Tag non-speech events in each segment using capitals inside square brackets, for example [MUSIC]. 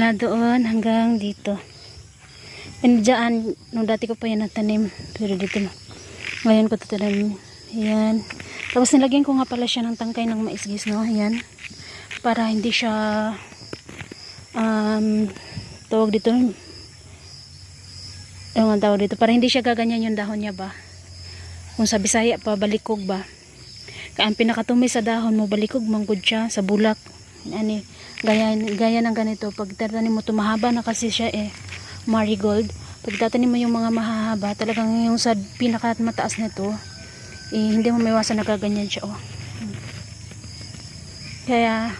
Mula doon hanggang dito. And dyan, nung dati ko pa yan natanim. Pero dito na. Ngayon ko tatanim. Ayan. Tapos nilagyan ko nga pala siya ng tangkay ng mais guys, no? Ayan. Para hindi siya um, tawag dito yung ang tawag dito para hindi siya gaganyan yung dahon niya ba kung sa Bisaya pa balikog ba ang pinakatumi sa dahon mo balikog manggod siya sa bulak ani gaya, gaya ng ganito pag tatanim mo tumahaba na kasi siya eh marigold pag tatanim mo yung mga mahahaba talagang yung sa pinaka mataas nito eh, hindi mo maiwasan na gaganyan siya oh. kaya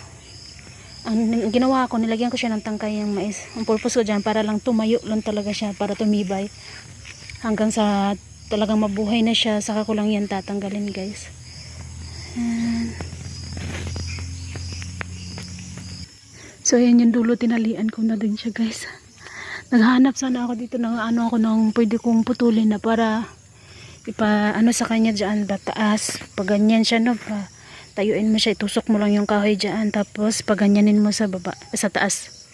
ang ginawa ko, nilagyan ko siya ng tangkay ng mais. Ang purpose ko dyan, para lang tumayo lang talaga siya, para tumibay. Hanggang sa talagang mabuhay na siya, saka ko lang yan tatanggalin guys. Ayan. So ayan yung dulo, tinalian ko na din siya guys. Naghanap sana ako dito ng ano ako nung pwede kong putulin na para ipa ano sa kanya dyan ba taas pag ganyan siya no pa tayuin mo siya itusok mo lang yung kahoy dyan tapos paganyanin mo sa baba sa taas.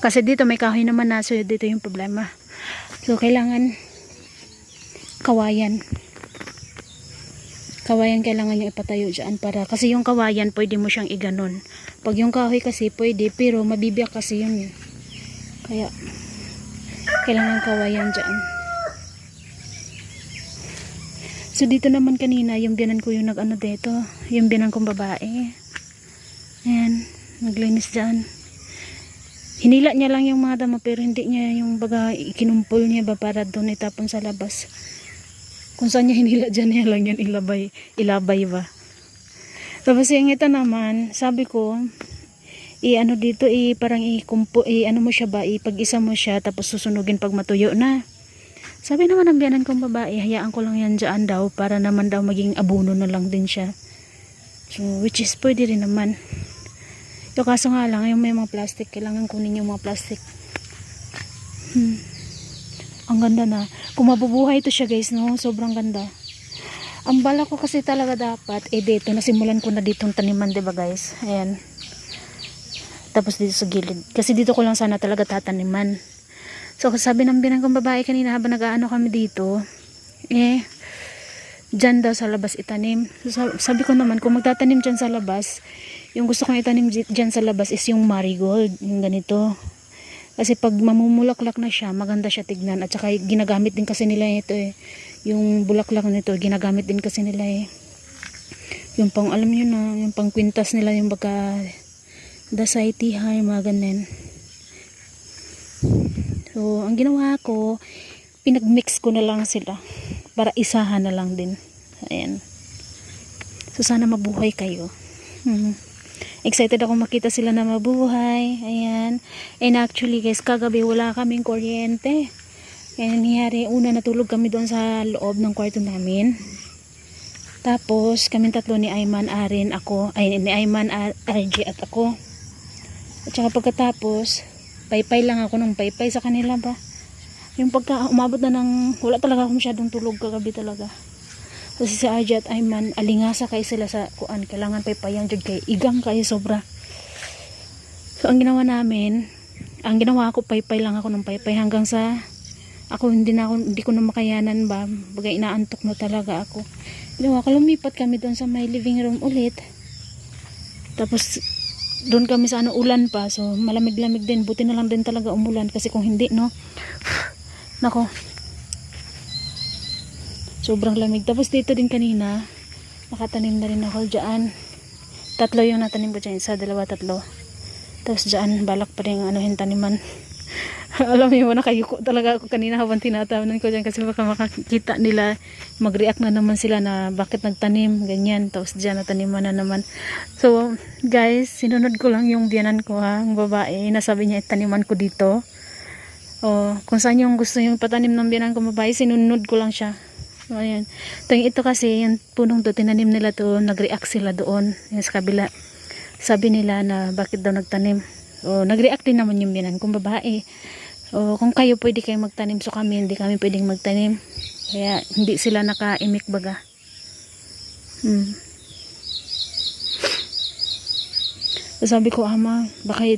Kasi dito may kahoy naman na so dito yung problema. So kailangan kawayan kawayan kailangan yung ipatayo dyan para kasi yung kawayan pwede mo siyang iganon pag yung kahoy kasi pwede pero mabibiyak kasi yun eh. kaya kailangan kawayan dyan So dito naman kanina, yung biyanan ko yung nag-ano dito, yung biyanan kong babae. Ayan, naglinis dyan. Hinila niya lang yung mga damo pero hindi niya yung baga ikinumpol niya ba para doon itapon sa labas. Kung saan niya hinila dyan niya lang yan ilabay, ilabay ba. Tapos yung ito naman, sabi ko, i-ano dito, i parang i-kumpo, i-ano mo siya ba, ipag-isa mo siya tapos susunugin pag matuyo na. Sabi naman ng biyanan kong babae, hayaan ko lang yan dyan daw para naman daw maging abuno na lang din siya. So, which is pwede rin naman. Yung kaso nga lang, yung may mga plastic, kailangan kunin yung mga plastic. Hmm. Ganda na. Kung mabubuhay ito siya guys, no? Sobrang ganda. Ang bala ko kasi talaga dapat, eh dito, nasimulan ko na ditong taniman, ba guys? Ayan. Tapos dito sa gilid. Kasi dito ko lang sana talaga tataniman. So, sabi ng binang kong babae kanina habang nag-aano kami dito, eh, dyan daw sa labas itanim. So, sabi ko naman, kung magtatanim dyan sa labas, yung gusto kong itanim dyan sa labas is yung marigold, yung ganito. Kasi pag mamumulaklak na siya, maganda siya tignan. At saka ginagamit din kasi nila ito eh. Yung bulaklak nito, ginagamit din kasi nila eh. Yung pang, alam nyo na, yung pang kwintas nila, yung baka dasay, tihay, mga ganun. So, ang ginawa ko, pinagmix ko na lang sila para isahan na lang din. Ayan. So, sana mabuhay kayo. Hmm. Excited ako makita sila na mabuhay. Ayan. And actually, guys, kagabi wala kaming kuryente. Kaya nangyari, una natulog kami doon sa loob ng kwarto namin. Tapos, kami tatlo ni Ayman, Arin, ako, ay, ni Ayman, Ar- RJ at ako. At saka pagkatapos, paypay lang ako ng paypay sa kanila ba yung pagka umabot na ng wala talaga ako masyadong tulog kagabi talaga kasi si Arja at Ayman alingasa kay sila sa kuan. Kailangan paypayan jud kay igang kay sobra. So ang ginawa namin ang ginawa ko paypay lang ako ng paypay hanggang sa ako hindi na ako hindi ko na makayanan ba? Bagay inaantok na talaga ako. Ginawa ko lumipat kami doon sa may living room ulit. Tapos doon kami sa ano ulan pa. So malamig-lamig din. Buti na lang din talaga umulan kasi kung hindi no? [SIGHS] Nako sobrang lamig. Tapos dito din kanina nakatanim na rin ako dyan. Tatlo yung natanim ko dyan isa dalawa tatlo. Tapos dyan balak pa rin ano yung taniman. [LAUGHS] Alam mo nakayuko talaga ako kanina habang tinatawanan ko dyan kasi baka makakita nila mag-react na naman sila na bakit nagtanim ganyan. Tapos dyan nataniman na naman. So guys sinunod ko lang yung biyanan ko ha ang babae. Nasabi niya itaniman ko dito. O kung saan yung gusto yung patanim ng biyanan ko babae sinunod ko lang siya so ayan. Ito, ito kasi yung punong to tinanim nila to nag-react sila doon. Yung sa kabila. Sabi nila na bakit daw nagtanim? O nag-react din naman yung biyanan kong babae o kung kayo pwede kayo magtanim so kami hindi kami pwedeng magtanim. Kaya hindi sila naka-imik baga. Hmm. Sabi ko, ama, baka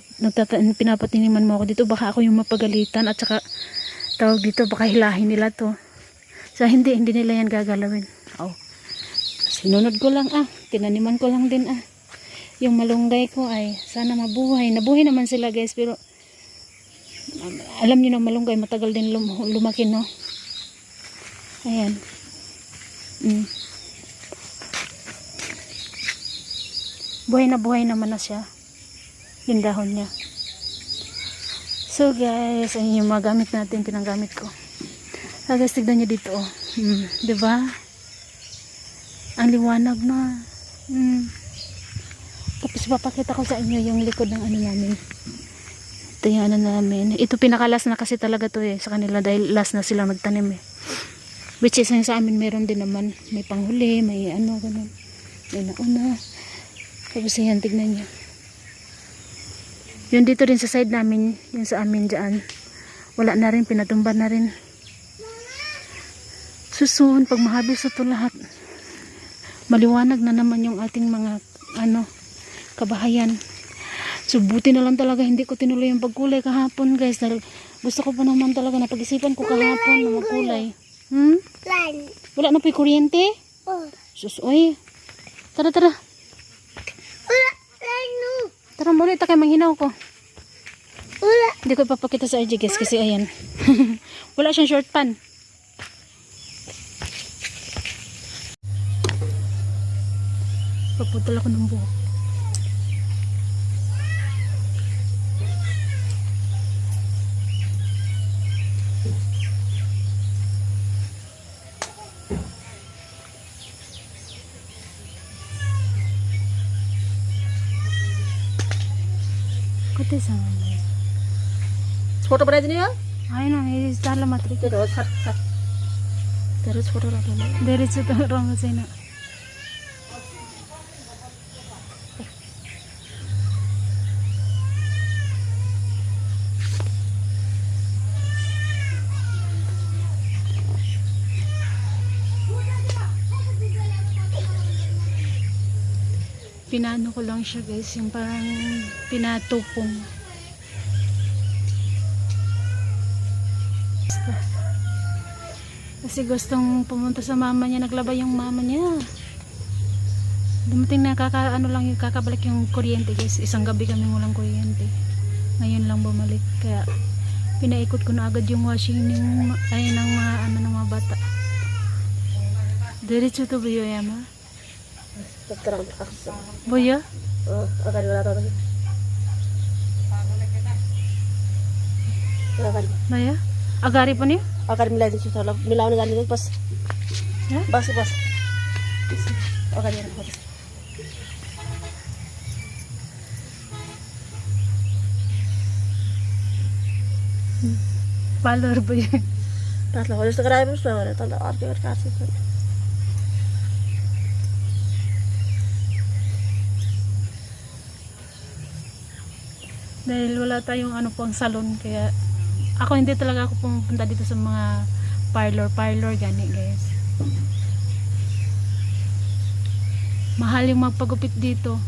pinapatiniman mo ako dito, baka ako yung mapagalitan at saka tawag dito, baka hilahin nila to. So, hindi, hindi nila yan gagalawin. Oh. Sinunod ko lang ah, tinaniman ko lang din ah. Yung malunggay ko ay sana mabuhay. Nabuhay naman sila guys, pero um, alam niyo na malunggay matagal din lum- lumaki no. Ayan. Mm. Buhay na buhay naman na siya. Yung dahon niya. So guys, ayun yung mga gamit natin, pinanggamit ko. Ah, tignan niyo dito oh. Mm, ba? Ang liwanag na. Mm. Tapos papakita ko sa inyo yung likod ng ano namin. Ito yung ano namin. Ito pinakalas na kasi talaga to eh sa kanila dahil last na silang nagtanim eh. Which is sa amin meron din naman. May panghuli, may ano, ganun. May nauna. Tapos yan, tignan nyo. Yun dito rin sa side namin, yung sa amin dyan. Wala na rin, pinatumba na rin. Susun, pag mahabis ito lahat. Maliwanag na naman yung ating mga, ano, kabahayan. So, buti na lang talaga hindi ko tinuloy yung pagkulay kahapon, guys. Dahil gusto ko pa naman talaga na pag-isipan ko kahapon na magkulay. Hmm? Wala na pa yung kuryente? Oh. Sus, oy. Tara, tara. Wala. Ano? Tara, muli, takay manghinaw ko. Wala. Hindi ko ipapakita sa IG, guys, kasi ayan. [LAUGHS] Wala siyang short pan. Putol ako ng buhok. कतै छ छोटो बनाइदिने हो होइन चारलाई मात्रै तर छोटो राम्रो धेरै छोटो राम्रो छैन Pinano ko lang siya guys, yung parang pinatupong. Kasi gustong pumunta sa mama niya, naglaba yung mama niya. Dumating na kaka, ano lang yung kakabalik yung kuryente guys. Isang gabi kami walang kuryente. Ngayon lang bumalik. Kaya pinaikot ko na agad yung washing ng, ay, ng mga, ano, ng mga bata. Diretso to Nagkaroon pa ako sa... Buya? Oo, oh, agad wala rin. Agad. Maya? Agari pa niya? Agad mila din siya. Mila na ganito. Pas. Yeah? Bas, bas. Agad yan ako. Balor ba yun? Tatlo ko. Gusto ka rin mo sa mga. Tatlo ko. Tatlo ko. Tatlo ko. Dahil wala tayong ano pang salon kaya ako hindi talaga ako pumunta dito sa mga parlor parlor gani guys. Mahal yung magpagupit dito.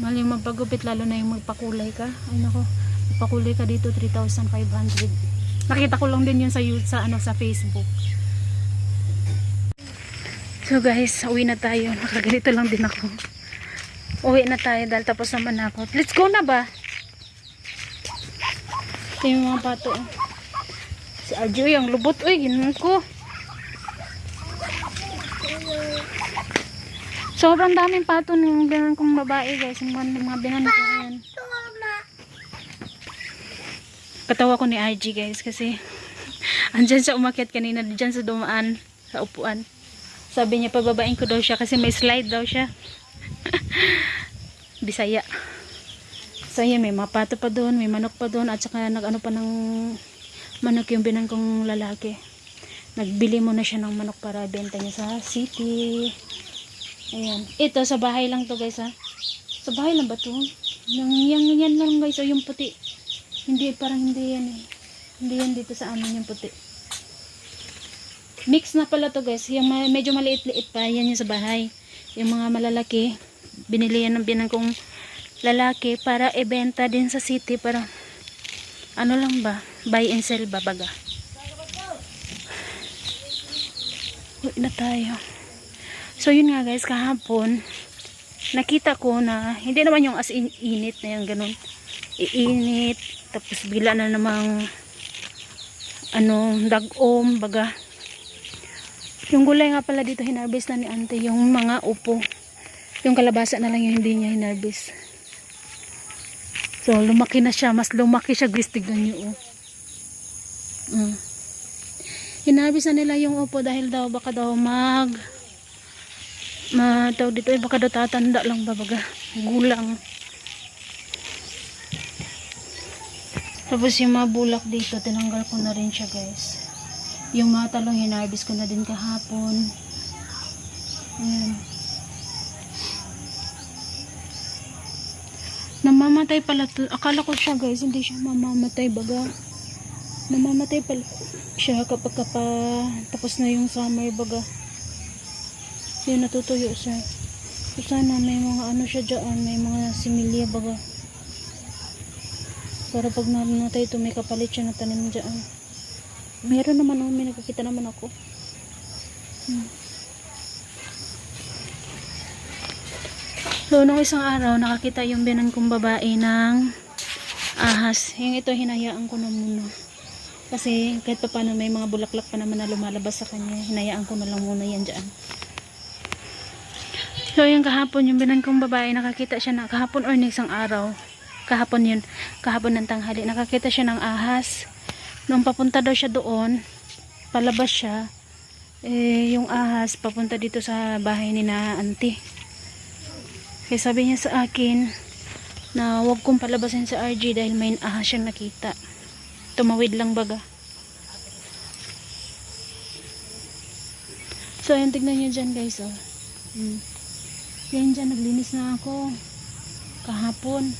Mahal yung magpagupit lalo na yung magpakulay ka. Ay nako, magpakulay ka dito 3,500. Nakita ko lang din yun sa sa ano sa Facebook. So guys, uwi na tayo. Nakagalito lang din ako. Uwi na tayo dahil tapos naman ako. Let's go na ba? Ito yung mga pato. Si Arjo yung lubot. Uy, ginunan ko. Sobrang daming pato ng binan kong babae guys. Yung mga, binan ko. Ayan. Katawa ko ni RG guys kasi [LAUGHS] andyan siya umakyat kanina dyan sa dumaan sa upuan. Sabi niya pababain ko daw siya kasi may slide daw siya. [LAUGHS] Bisaya. So yan, may mga pato pa doon, may manok pa doon at saka nag-ano pa ng manok yung binan kong lalaki. Nagbili muna siya ng manok para benta niya sa city. Ayan. Ito sa bahay lang to guys ha. Sa bahay lang ba to? Yung, yan, yan lang guys, oh, yung puti. Hindi, parang hindi yan eh. Hindi yan dito sa amin yung puti. Mix na pala to guys. Yung medyo maliit-liit pa, yan yung sa bahay. Yung mga malalaki, binili yan ng binan kong lalaki para ibenta din sa city para ano lang ba, buy and sell ba baga. Na tayo. So yun nga guys, kahapon, nakita ko na, hindi naman yung as in init na yung ganun. Iinit, tapos bigla na namang ano, dagom, baga. Yung gulay nga pala dito hinarvest na ni ante, yung mga upo. Yung kalabasa na lang yung hindi niya hinarvest. So, lumaki na siya. Mas lumaki siya. Guys, niyo, oh. Mm. Hinarvest na nila yung upo dahil daw, baka daw mag ma tawag dito, eh, baka daw tatanda lang ba, baga. Gulang. Tapos yung mga bulak dito, tinanggal ko na rin siya, guys. Yung mga talong hinarvest ko na din kahapon. Ayan. Namamatay pala to. Akala ko siya guys, hindi siya mamamatay baga. Namamatay pala siya kapag kapa tapos na yung summer baga. Yun natutuyo siya. So, sana may mga ano siya dyan, may mga similya baga. Para pag namatay ito, may kapalit siya na tanim dyan. Meron naman oh, may nakikita naman ako. Hmm. So, nung isang araw, nakakita yung binan kong babae ng ahas. Yung ito, hinayaan ko na muna. Kasi, kahit pa paano, may mga bulaklak pa naman na lumalabas sa kanya. Hinayaan ko na lang muna yan dyan. So, yung kahapon, yung binan kong babae, nakakita siya na kahapon or isang araw. Kahapon yun. Kahapon ng tanghali. Nakakita siya ng ahas. Nung papunta daw siya doon, palabas siya, eh, yung ahas, papunta dito sa bahay ni na auntie. Kaya sabi niya sa akin na wag kong palabasin sa RG dahil may ahas siyang nakita. Tumawid lang baga. So, ayan, tignan niyo dyan guys, oh. Hmm. Yan dyan, naglinis na ako. Kahapon.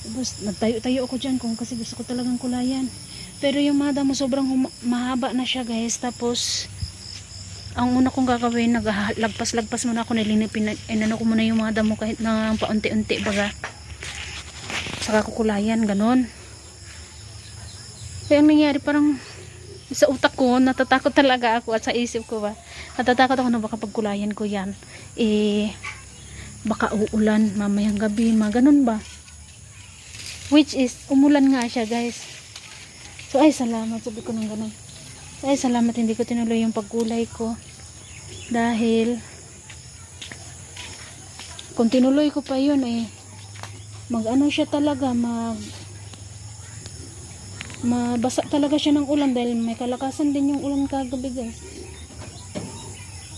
Tapos, nagtayo-tayo ako dyan kung kasi gusto ko talagang kulayan. Pero yung mga damo sobrang mahaba na siya guys. Tapos, ang una kong gagawin, naglagpas-lagpas muna ako nilinipin. Inano ko muna yung mga damo kahit na paunti-unti baga. Saka kukulayan, ganon. Kaya ang nangyari parang sa utak ko, natatakot talaga ako at sa isip ko ba, natatakot ako na baka pagkulayan ko yan, eh, baka uulan mamayang gabi, mga ganun ba? Which is, umulan nga siya guys. So ay salamat, sabi ko ng ganun. Ay salamat hindi ko tinuloy yung pagkulay ko. Dahil, kung tinuloy ko pa yun eh, mag ano siya talaga, mag mabasa talaga siya ng ulan dahil may kalakasan din yung ulan kagabi guys.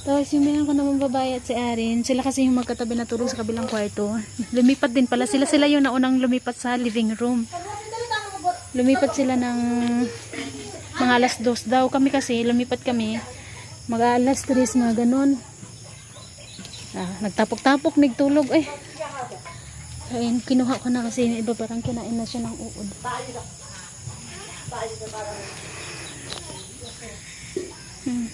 Tapos yung meron ko naman babae at si Arin, sila kasi yung magkatabi na tulog sa kabilang kwarto. Lumipat din pala sila, sila yung naunang lumipat sa living room. Lumipat sila ng mga alas dos daw. Kami kasi, lumipat kami, mga alas tres, mga ganun. Ah, nagtapok-tapok, nagtulog eh. Ayun, kinuha ko na kasi yung iba parang kinain na siya ng uod. Hmm.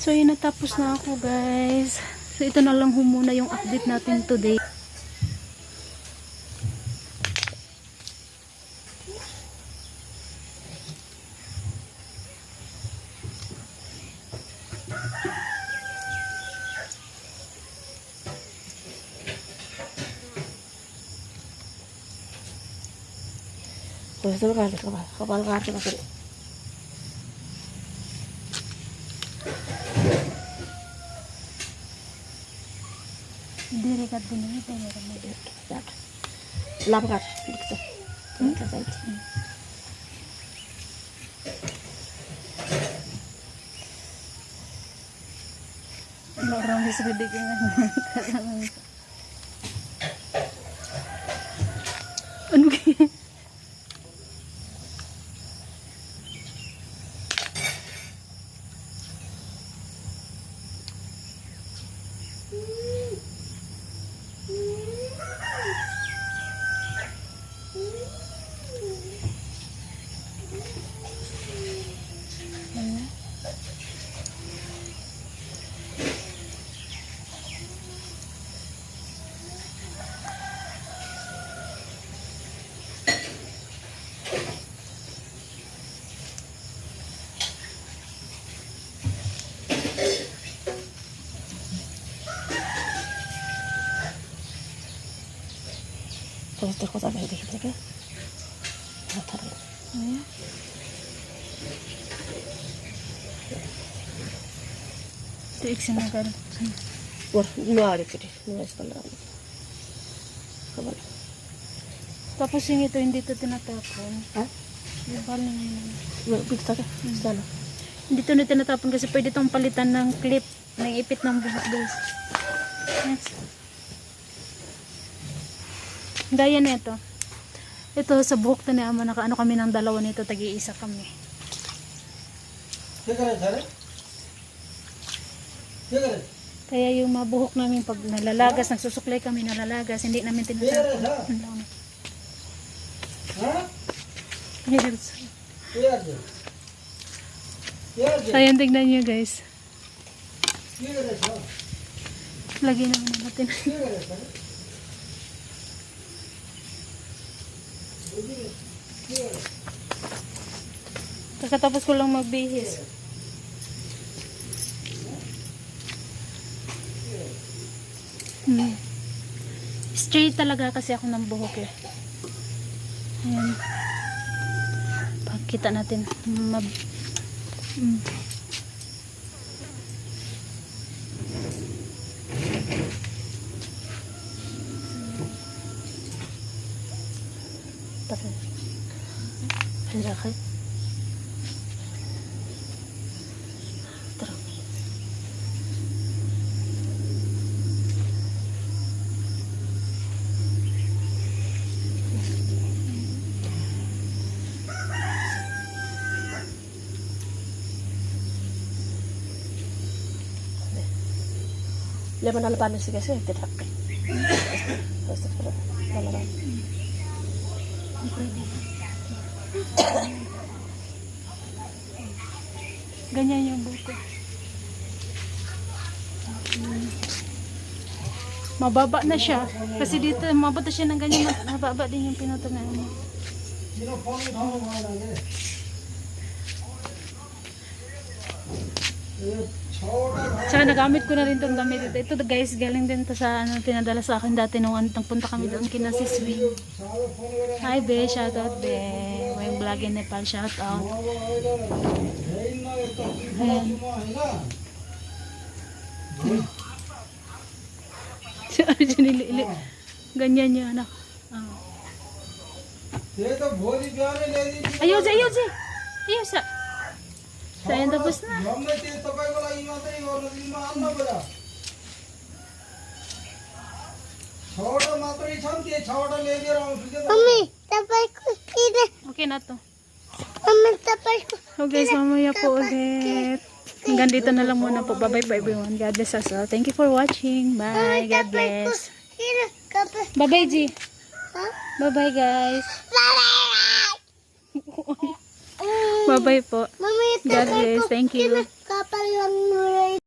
So yun natapos na ako guys. So ito na lang ho muna yung update natin today. Gusto mo kasi kapal. Kapal kasi kasi. Diri ka din ito meron mo. Lap ka. Gusto. Kasi. Lorong sa bibig ko nga. Ano ko di. Nuari sa pala. Kabal. Tapos yung ito, hindi ito tinatapon. Ha? Yung bali na yun. Bigta ka. Sana. Hindi ito na tinatapon kasi pwede itong palitan ng clip ng ipit ng buhok guys. Next. Gaya nito. Ito sa buhok na ni Amo, nakaano kami ng dalawa nito, tag-iisa kami. Kaya yung mabuhok namin pag nalalagas, nagsusuklay kami, nalalagas, hindi namin tinatapon. Ang dami. Ayan, tignan nyo guys. Lagyan naman natin. Kakatapos ko lang magbihis. Hmm. Straight talaga kasi ako ng buhok eh. Ayan. Pagkita natin. Mab mm. Leman alapan sih kasi tidak. Astagfirullah. Lalaban. Ganyan yung buko. Mababa na siya. Kasi dito, mababa siya ng ganyan. Mababa din yung pinuto na ano. Tsaka nagamit ko na rin tong damit dito. Ito guys, galing din to sa ano, pinadala sa akin dati nung antang punta kami doon kina si Swi. Hi be, shout out be. May vlog in Nepal, shout out. Ayan. Si Arjun ilili. Ganyan niya anak. Oh. Ayun, ayun, ayun. Ayun, ayun. So, tapos na. Mami, tapay ko kina. Okay na to. Mami, tapay ko kina. Okay, so mamaya po ulit. Hanggang dito na lang muna po. Bye-bye po everyone. God bless us all. Thank you for watching. Bye. God bless. Bye-bye, G. Bye-bye, guys. Bye-bye. [LAUGHS] Bye-bye po. Mami, God bless. Thank you. Kapal lang.